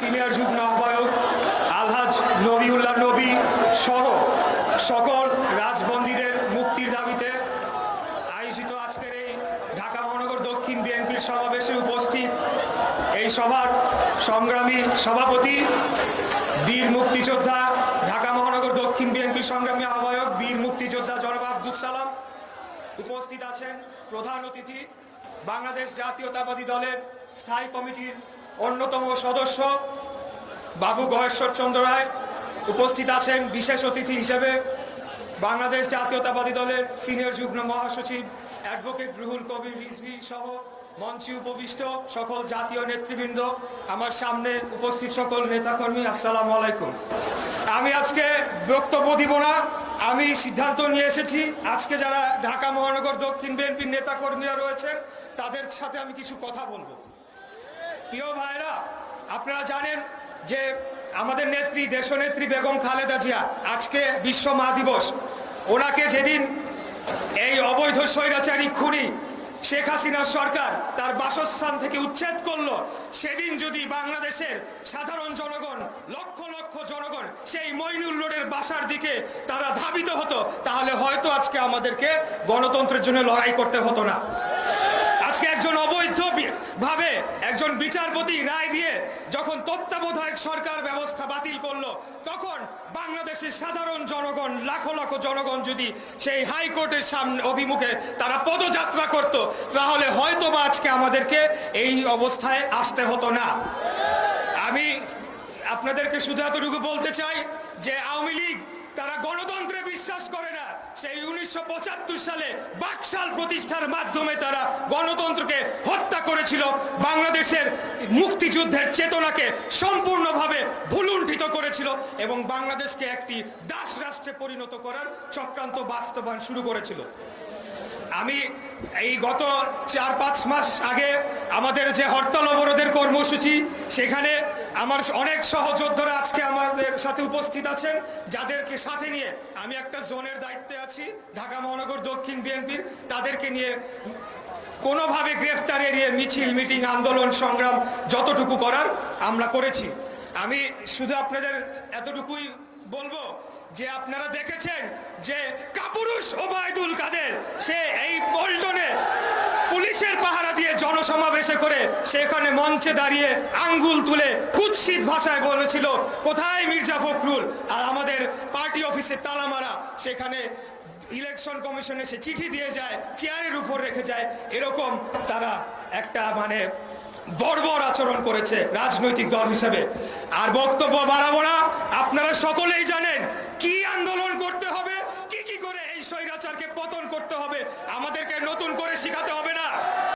Senior যুগ্ম আহ্বায়ক আলহাজ নবিউল্লাহ নবী সহ সকল রাজবন্দীদের মুক্তির দাবিতে আয়োজিত আজকের এই ঢাকা মহানগর দক্ষিণ বিএনপির সমাবেশে উপস্থিত এই সভার সংগ্রামী সভাপতি, বীর মুক্তিযোদ্ধা, ঢাকা মহানগর দক্ষিণ বিএনপি সংগ্রামী আহ্বায়ক, বীর মুক্তিযোদ্ধা জনাব আব্দুল সালাম উপস্থিত আছেন প্রধান অতিথি, বাংলাদেশ জাতীয়তাবাদী দলের স্থায়ী কমিটির অন্যতম সদস্য বাবু গহেশ্বর চন্দ্র রায় উপস্থিত আছেন বিশেষ অতিথি হিসেবে বাংলাদেশ জাতীয়তাবাদী দলের সিনিয়র যুগ্ম মহাসচিব অ্যাডভোকেট রুহুল কবির রিজভি সহ মঞ্চে উপবিষ্ট সকল জাতীয় নেতৃবৃন্দ, আমার সামনে উপস্থিত সকল নেতাকর্মী, আসসালাম আলাইকুম। আমি আজকে বক্তব্য দিব না, আমি সিদ্ধান্ত নিয়ে এসেছি। আজকে যারা ঢাকা মহানগর দক্ষিণ বিএনপির নেতাকর্মীরা রয়েছেন, তাদের সাথে আমি কিছু কথা বলব। প্রিয় ভাইরা, আপনারা জানেন যে আমাদের নেত্রী, দেশনেত্রী বেগম খালেদা জিয়া আজকে বিশ্ব মা দিবস। ওনাকে যেদিন এই অবৈধ স্বৈরাচারী খুনি শেখ হাসিনা সরকার তার বাসস্থান থেকে উচ্ছেদ করল, সেদিন যদি বাংলাদেশের সাধারণ জনগণ, লক্ষ লক্ষ জনগণ সেই মইনুল রোডের বাসার দিকে তারা ধাবিত হতো, তাহলে হয়তো আজকে আমাদেরকে গণতন্ত্রের জন্য লড়াই করতে হতো না। আজকে একজন অবৈধ একজন বিচারপতি রায় দিয়ে যখন তত্ত্বাবধায়ক সরকার ব্যবস্থা বাতিল করল, তখন বাংলাদেশের সাধারণ জনগণ, লাখো লাখো জনগণ যদি সেই হাইকোর্টের সামনে অভিমুখে তারা পদযাত্রা করত, তাহলে হয়তো বা আজকে আমাদেরকে এই অবস্থায় আসতে হতো না। আমি আপনাদেরকে শুধু এতটুকু বলতে চাই যে আওয়ামী লীগ, তারা গণতন্ত্রে বিশ্বাস করে সেই উনিশশো পঁচাত্তর সালে বাকশাল প্রতিষ্ঠার মাধ্যমে তারা গণতন্ত্রকে হত্যা করেছিল। বাংলাদেশের মুক্তিযুদ্ধের চেতনাকে সম্পূর্ণভাবে ভুলুণ্ঠিত করেছিল এবং বাংলাদেশকে একটি দাস রাষ্ট্রে পরিণত করার চক্রান্ত বাস্তবায়ন শুরু করেছিল। আমি এই গত চার পাঁচ মাস আগে আমাদের যে হরতাল অবরোধের কর্মসূচি, সেখানে আমার অনেক সহযোদ্ধারা আজকে আমাদের সাথে উপস্থিত আছেন, যাদেরকে সাথে নিয়ে আমি একটা জোনের দায়িত্বে আছি, ঢাকা মহানগর দক্ষিণ বিএনপির, তাদেরকে নিয়ে কোনোভাবে গ্রেফতার এড়িয়ে মিছিল, মিটিং, আন্দোলন, সংগ্রাম যতটুকু করার আমরা করেছি। আমি শুধু আপনাদের এতটুকুই বলব যে আপনারা দেখেছেন যে কাপুরুষ ওবায়দুল কাদের, সে এই পল্টনে পুলিশের পাহারা দিয়ে জনসমাবেশে করে সেখানে মঞ্চে দাঁড়িয়ে আঙ্গুল তুলে কুৎসিত ভাষায় বলেছিল, কোথায় মির্জা ফখরুল? আর আমাদের পার্টি অফিসে তালা মারা সেখানে ইলেকশন কমিশনে সে চিঠি দিয়ে যায়, চেয়ারের উপর রেখে যায়। এরকম তারা একটা মানে বর্বর আচরণ করেছে রাজনৈতিক দল হিসেবে। আর বক্তব্য বাড়াবো না, আপনারা সকলেই জানেন কি আন্দোলন করতে হবে, কি কি করে এই স্বৈরাচারকে পতন করতে হবে, আমাদেরকে নতুন করে শিখাতে হবে।